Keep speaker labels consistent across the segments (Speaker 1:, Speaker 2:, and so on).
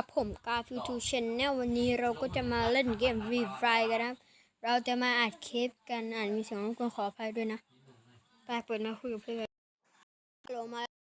Speaker 1: กับผมกาฟิวทูชแนลวันนี้เราก็จะมาเล่นเกมวีไฟกันนะเราจะมาอัดคลิปกันอ่านมีเสียงรบกวนขออภัยด้วยนะไปเปิดมาคุยกับเพื่อนโลมา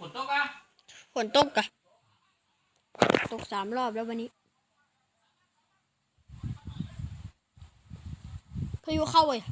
Speaker 2: ฝนตกอะ
Speaker 1: ฝนตกอะตกสามรอบแล้ววันนี้พายุเข้าเลย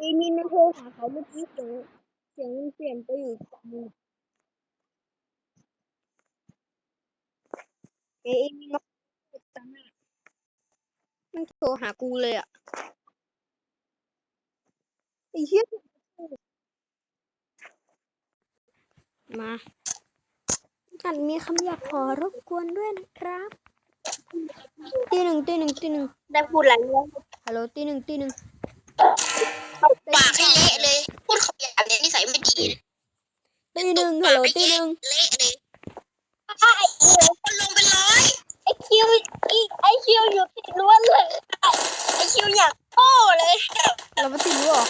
Speaker 1: อมินมาโทรหาเขาเมื่อกี้เสียงเสียงมันเปลี่ยนไปอยู่ฝั่งนึงเอมินมาตามหน้ามันโทรหากูเลยอะไอ้เหี้ยมาท่านมีคำอยากขอรบกวนด้วยนะครับตีหนึ่งตีหนึ่งตีหนึ่ง
Speaker 3: ได้พูดหลายเรื่อง
Speaker 1: ฮัลโหลตีหนึ่งตีหนึ่ง
Speaker 3: ปากให้เละเลย พูดคำหยาบเนี่ยนิสัยไม่ดี
Speaker 1: ตีหนึ่งฮัลโหลตีหนึ่ง
Speaker 3: เละเลยโอ้โหคนลงเป็นร้อยไอคิวไอคิวอยู่ติดล้วนเลยไอคิวอยากโอ้เลย
Speaker 1: เราไม่ติดรู้หรอ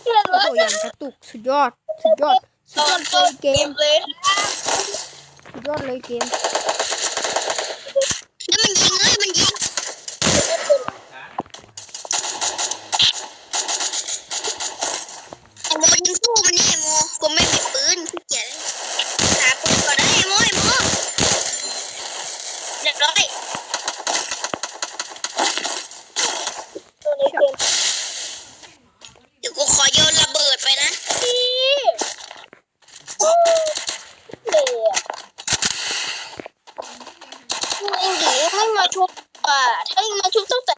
Speaker 3: เชื่อ
Speaker 1: โอ้
Speaker 3: เลย
Speaker 1: โหอย่างกระตุกสุดยอด สุดยอด สุดยอดเลยเกม
Speaker 3: เลย
Speaker 1: สุดยอดเลยเกม
Speaker 3: แล้วมันยิงเลยมันยิงไอโม ยิงสู้มันนี่โมกูไม่มีปืนขี้เกียจหาปืนก่อนนะไอโมไอโมเรียบร้อยตัวนี้เกมเดี๋ยวกูขอโยนระเบิดไปนะพี่เดี๋ยวไอ้หนีให้มาชุบอะให้มาชุบตั้งแต่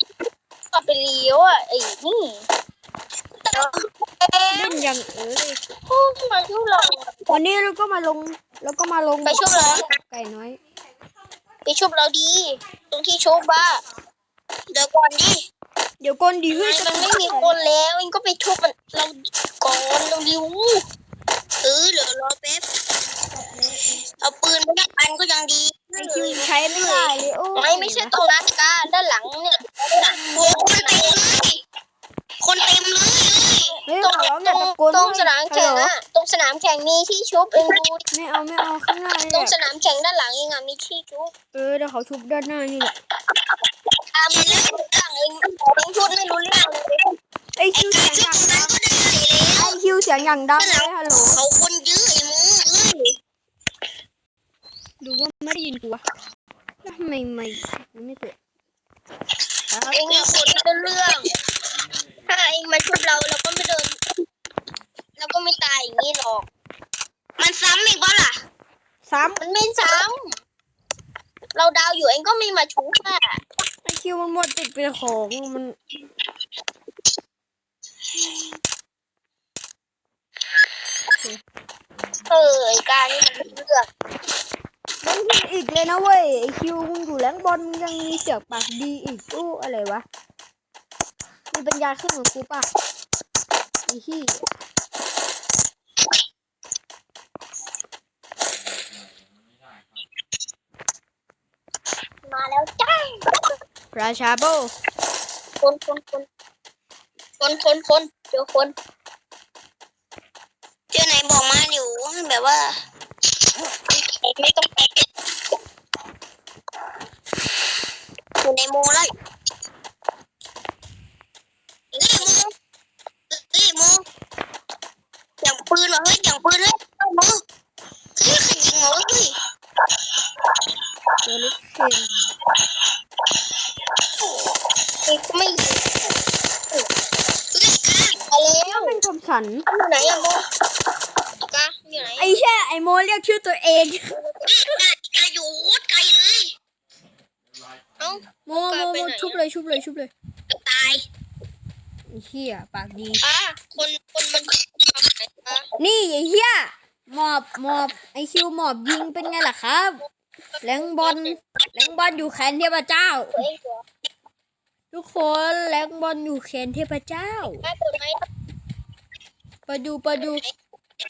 Speaker 3: กลับไปเลี้ยวอะไอ้นี่
Speaker 1: อย่างเอ้ย
Speaker 3: พูดมาชุบเรา
Speaker 1: วันนี้เราก็มาลง แล้วก็มาลง
Speaker 3: ไปชุบเรา
Speaker 1: ไก่น้อย
Speaker 3: ไปชุบเราดี ตรงที่ชุบบ้า เดี๋ยวก่อนดิ
Speaker 1: เดี๋ยวก่อนดีเฮ้ย
Speaker 3: มันไม่มีคนแล้วเองก็ไปชุบมันเราก่อนเราดิวเออเดี๋ยวรอแป๊บเอาปืนไปนักอันก็ยังดี
Speaker 1: ไอคิวใช้ไม่ได้เลยโอ้
Speaker 3: ไม่ไม่ใช่ตรงนั้นการด้านหลังเนี่ย ต็มเลยเฮ้
Speaker 1: ย
Speaker 3: ตรง
Speaker 1: ขอร้องอ
Speaker 3: ตร
Speaker 1: ย่างตะโกน
Speaker 3: ตรง
Speaker 1: ด้วย
Speaker 3: สนามแข่ง
Speaker 1: ฮัลโหล
Speaker 3: อะตรงรงสนามแข่งมีที่ชุบเองดูดิ
Speaker 1: ไม่เอาไม่เอาข้างหน้านี่
Speaker 3: ต
Speaker 1: แห
Speaker 3: รง
Speaker 1: ละ
Speaker 3: สนามแข่งด้านหลังเองอะมีที่ชุบ
Speaker 1: เออเดี๋ยวเขาชุบด้านหน้านี่แหละ
Speaker 3: ตามมาแล้วหลังเองเองพูดไม่รู้เรื่องเลย
Speaker 1: ไอคิวเสียงอย่างดังไอคิวเสียงอย่างดังเลยฮัลโหล
Speaker 3: เขาคนยื้อไอ้มึงเอ้ย
Speaker 1: ดูว่าไม่ได้ยินกูวะแล้วทำไมไม่มันไม่เกิดครับ
Speaker 3: เองมีคนไม่รู้เรื่องถ้าเองมาชุบเราเราก็ไม่เดิน เราก็ไม่ตายอย่างนี้หรอก มันซ้ำอีกปะล่ะ
Speaker 1: ซ้
Speaker 3: มันไม่ซ้ำเราดาวอยู่เองก็ไม่มาชุบอะำ
Speaker 1: ไอคิวมันหมดติดเป็นของมัน
Speaker 3: เออไอ้การนี่มันไม่รู้เรื่อง
Speaker 1: มันยิงอีกเลยนะเว้ยไอคิวมึงอยู่แรงบอลมึงยังมีเสือกปากดีอีกอู้อะไรวะมีปัญญาขึ้นของกูป่ะไอ้ที่
Speaker 3: มาแล้วจ้า
Speaker 1: ราชาโบ
Speaker 3: คนคนคนคนคนคนเจอคนเจอไหนบอกมาอยู่แบบว่าไม่ต้องไปอยู่ในโมเลยเฮ้ยโมเฮ้ยโมอย่างปืนเหรอเฮ้ยอย่างปืนเฮ้ยโมเฮ้ยขยิงเหรอเฮ้ย
Speaker 1: เจอลูกเคน
Speaker 3: เฮ้ยก็ไม่ยิงเฮ้ยกาไปแล้ว
Speaker 1: เป็นคำ สัน
Speaker 3: อยู่ไหนอะโมกาอยู่ไหน
Speaker 1: ไอ้แช่ไอโมเรียกชื่อตัวเอง
Speaker 3: กาอยู่โคตรไกลเลยเอ้า
Speaker 1: โมโมโมชุบเลยชุบเลยชุบเลย
Speaker 3: ตาย
Speaker 1: ไอ้เหี้ยปากดี
Speaker 3: อะคนคนมันทำไหนอะ
Speaker 1: นี่ไอ้เหี้ยหมอบหมอบไอคิวหมอบยิงเป็นไงล่ะครับแรงบอลแรงบอลอยู่แขนเทพเจ้า
Speaker 3: เฮ้ยตัว
Speaker 1: ทุกคนแรงบอลอยู่แขนเทพเจ้า
Speaker 3: แม่เปิด ไป
Speaker 1: ดูไปดู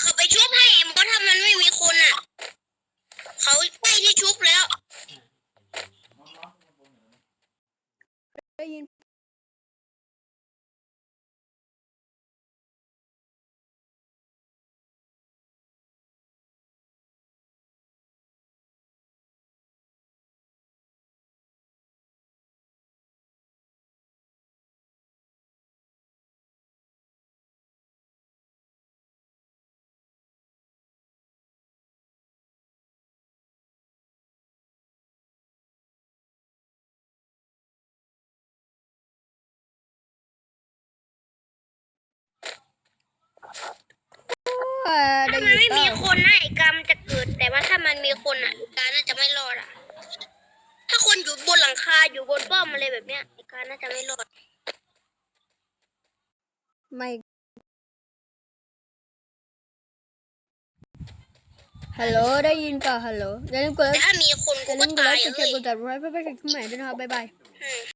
Speaker 3: เขาไปชุบให้มันก็ทำมันไม่มีคนอะ เขาไปที่ชุบแล้ว
Speaker 1: ได้ยิน
Speaker 3: มัน
Speaker 1: ยิน
Speaker 3: ไม่
Speaker 1: เป
Speaker 3: มี
Speaker 1: ล่า
Speaker 3: คนนะไอ้กรรมจะเกิด แต่ว่าถ้ามันมีคนอะไอ้การน่าจะไม่รอดอะ ถ้าคนอยู่บนหลังคาอยู่บนป้อมอะไรแบบเนี้ยไอ้การน่าจะไม่รอด
Speaker 1: ไม่ฮัลโหลได้ยินเปล่าฮัลโหลอย่าลืมกด
Speaker 3: แต่ถ้ามีคน
Speaker 1: อย่า
Speaker 3: กู
Speaker 1: ลื
Speaker 3: ก็
Speaker 1: มกดไล
Speaker 3: ตาย
Speaker 1: ค์กดแช
Speaker 3: เล
Speaker 1: ร์
Speaker 3: ย
Speaker 1: กดติดตามไว้เพื่อไม่ให้คลิปใหม่ด้วยนะครับบ๊ายบาย
Speaker 3: อืม